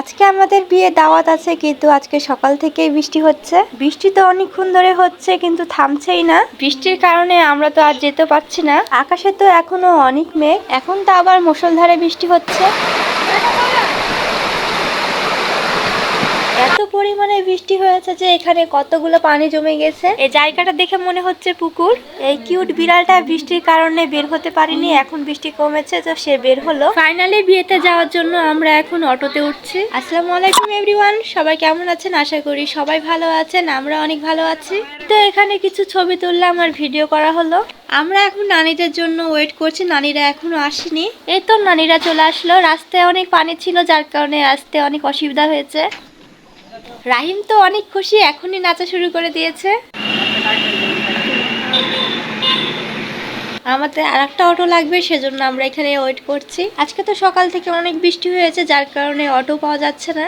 আজকে আমাদের বিয়ে দাওয়াত আছে কিন্তু আজকে সকাল থেকেই বৃষ্টি হচ্ছে। বৃষ্টি তো অনেকক্ষণ ধরে হচ্ছে কিন্তু থামছেই না। বৃষ্টির কারণে আমরা তো আর যেতে পারছি না। আকাশে তো এখনও অনেক মেঘ। এখন তো আবার মুসলধারে বৃষ্টি হচ্ছে। এত পরিমাণে বৃষ্টি হয়েছে যে এখানে কতগুলো পানি জমে গেছে। এই জায়গাটা দেখে মনে হচ্ছে পুকুর। এই কিউট বিড়ালটা বৃষ্টির কারণে বের হতে পারিনি এখন বৃষ্টি কমেছে তো সে বের হলো। ফাইনালি বিয়েতে যাওয়ার জন্য আমরা এখন অটোতে উঠছি। আসসালামু আলাইকুম এভরিওয়ান সবাই কেমন আছেন? আশা করি সবাই ভালো আছেন আমরা অনেক ভালো আছি। তো এখানে কিছু ছবি তুললাম আর ভিডিও করা হলো। আমরা এখন নানিদের জন্য ওয়েট করছি নানিরা এখনও আসেনি। এই তো নানিরা চলে আসলো। রাস্তায় অনেক পানি ছিল যার কারণে আসতে অনেক অসুবিধা হয়েছে। রাহিম তো অনেক খুশি এখনই নাচা শুরু করে দিয়েছে। আমাদের আর একটা অটো লাগবে, সেজন্য আমরা এখানে ওয়েট করছি। আজকে তো সকাল থেকে অনেক বৃষ্টি হয়েছে, যার কারণে অটো পাওয়া যাচ্ছে না।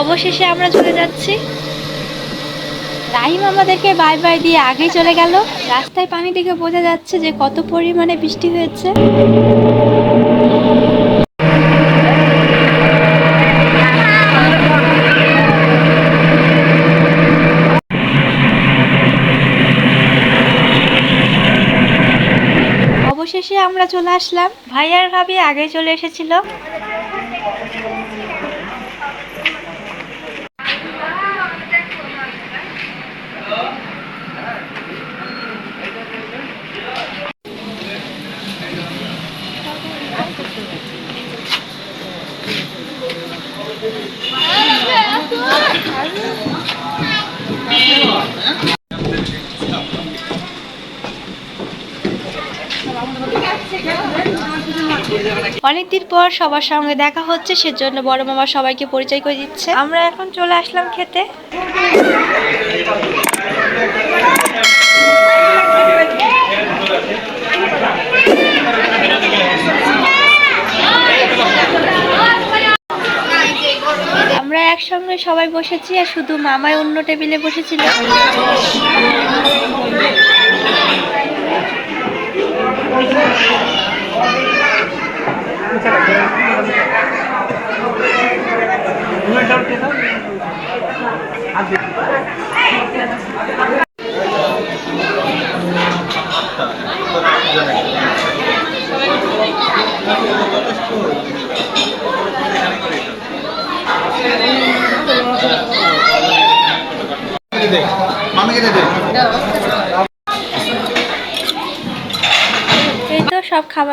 অবশেষে আমরা চলে যাচ্ছি। রাহিম আমাদেরকে বাই বাই দিয়ে আগেই চলে গেল। রাস্তায় পানি দেখে বোঝা যাচ্ছে যে কত পরিমাণে বৃষ্টি হয়েছে। চলে আসলাম। ভাই আর ভাবি আগে চলে এসেছিল। অনেকদিন পর সবার সঙ্গে দেখা হচ্ছে সেজন্য বড় মামা সবাইকে পরিচয় করে দিচ্ছে। আমরা এখন চলে আসলাম খেতে। আমরা একসঙ্গে সবাই বসেছি আর শুধু মামাই অন্য টেবিলে বসেছিল। ไม่ใช่แบบนี้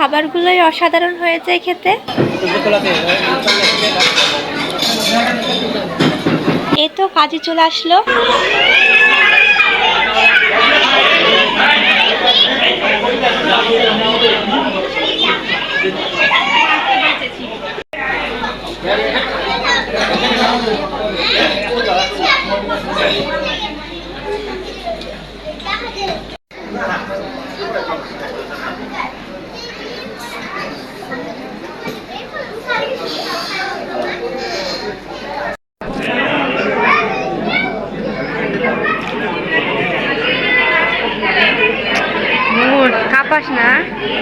খাবারগুলোই অসাধারণ হয়েছে খেতে। এ তো কাজে চলে আসলো কাপাস না যাও যাও না বুঝ যাও কাছে কাছে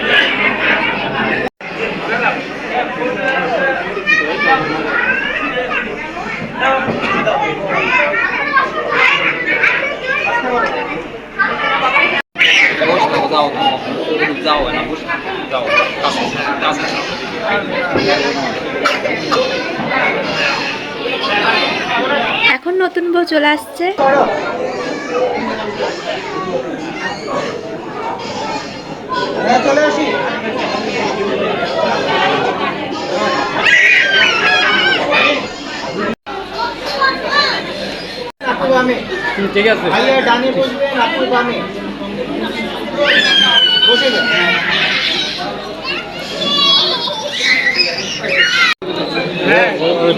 এখন নতুন বউ চলে আসছে। ঠিক আছে ভাইয়া ডানে বসবেন আপু বামে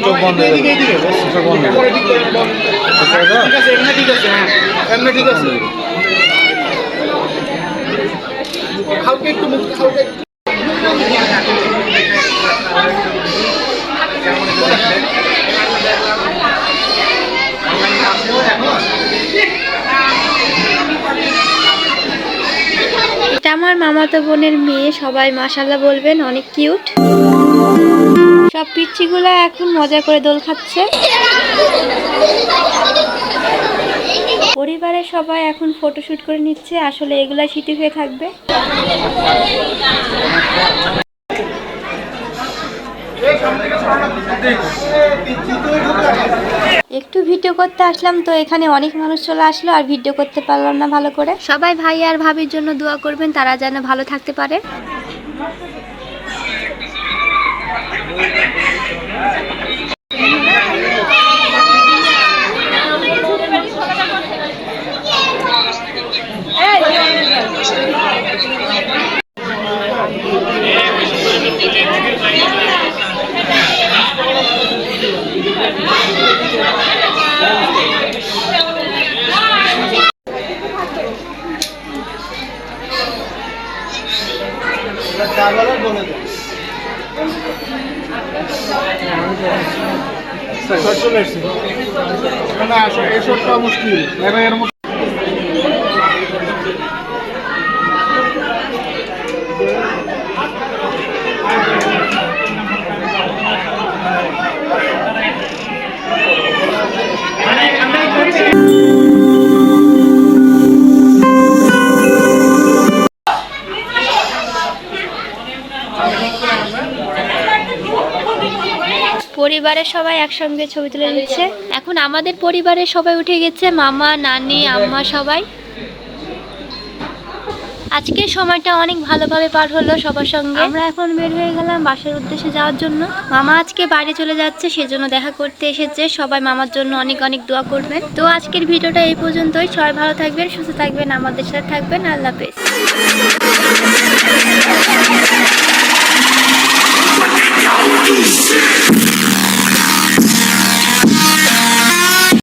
চোখ বন্ধ হয়ে গেল। চোখ বন্ধ হয়ে গেল। ঠিক আছে এমনি ঠিক আছে হ্যাঁ এমনি ঠিক আছে হালকা একটু মুখ হালকা আমার মামাতো বোনের মেয়ে, সবাই মাসাল্লাহ বলবেন, অনেক কিউট। সব পিচ্ছিগুলো এখন মজা করে দোল খাচ্ছে। পরিবারের সবাই এখন ফটোশ্যুট করে নিচ্ছে, আসলে এগুলা সিটি হয়ে থাকবে। একটু ভিডিও করতে আসলাম তো এখানে অনেক মানুষ চলে আসলো আর ভিডিও করতে পারলাম না ভালো করে। সবাই ভাই আর ভাবির জন্য দোয়া করবেন, তারা যেন ভালো থাকতে পারে। না এসবটা মুশকিল। এবার এর মধ্যে পরিবারের সবাই একসঙ্গে ছবি তুলে নিচ্ছে। এখন আমাদের পরিবারের সবাই উঠে গেছে মামা নানি আম্মা সবাই। আজকের সময়টা অনেক ভালোভাবে পার হলো সবার সঙ্গে। আমরা এখন বের হয়ে গেলাম বাসার উদ্দেশ্যে যাওয়ার জন্য। মামা আজকে বাইরে চলে যাচ্ছে সেজন্য দেখা করতে এসেছে। সবাই মামার জন্য অনেক অনেক দোয়া করবেন তো আজকের ভিডিওটা এই পর্যন্তই। সবাই ভালো থাকবেন সুস্থ থাকবেন আমাদের সাথে থাকবেন। আল্লাহ হাফেজ।